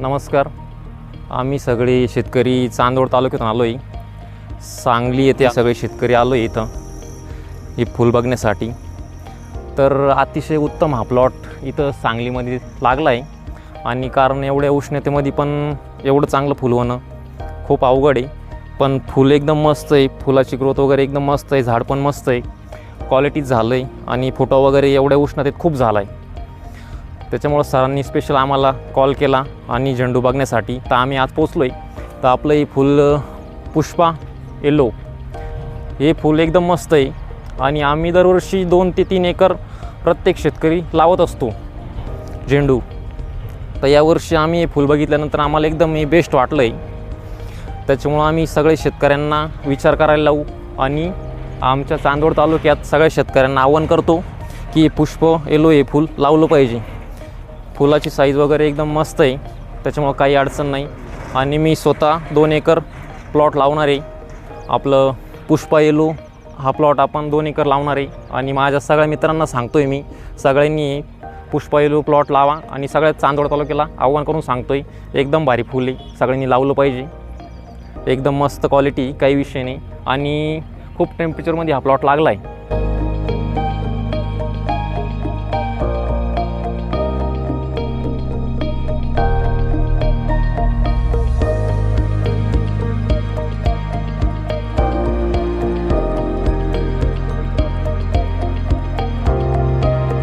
नमस्कार. आम्ही सगळे शेतकरी चांदोड तालुक्यातून आलो आहे सांगली येथे सगळे शेतकरी आलो आहे इथं. हे फूल बघण्यासाठी. तर अतिशय उत्तम हा प्लॉट इथं सांगलीमध्ये लागला आहे आणि कारण एवढ्या उष्णतेमध्ये पण एवढं चांगलं फुल होणं खूप अवघड आहे. पण फुल एकदम मस्त आहे. फुलाची ग्रोथ वगैरे एकदम मस्त आहे. झाड पण मस्त आहे. क्वालिटीच झालं आहे आणि फोटो वगैरे एवढ्या उष्णतेत खूप झाला आहे त्याच्यामुळं सरांनी स्पेशल आम्हाला कॉल केला आणि झेंडू बघण्यासाठी. तर आम्ही आज पोचलो आहे तर आपलं हे फुल पुष्पा येलो हे फुल एकदम मस्त आहे. आणि आम्ही दरवर्षी दोन ते तीन एकर प्रत्येक शेतकरी लावत असतो झेंडू. तर यावर्षी आम्ही हे फुल बघितल्यानंतर आम्हाला एकदम हे बेस्ट वाटलं आहे त्याच्यामुळं आम्ही सगळे शेतकऱ्यांना विचार करायला लावू आणि आमच्या चांदोड तालुक्यात सगळ्या शेतकऱ्यांना आवाहन करतो की पुष्प येलो हे फुल लावलं पाहिजे. फुलाची साईज वगैरे एकदम मस्त आहे. त्याच्यामुळं काही अडचण नाही. आणि मी स्वतः दोन एकर प्लॉट लावणार आहे. आपलं पुष्पा येलू हा प्लॉट आपण दोन एकर लावणार आहे. आणि माझ्या सगळ्या मित्रांना सांगतो आहे मी. सगळ्यांनी पुष्पा येलू प्लॉट लावा आणि सगळ्यात चांदोड तालुक्याला आव्हान करून सांगतो आहे एकदम भारी फुल आहे. सगळ्यांनी लावलं पाहिजे. एकदम मस्त क्वालिटी काही विषय नाही. आणि खूप टेम्परेचरमध्ये हा प्लॉट लागला आहे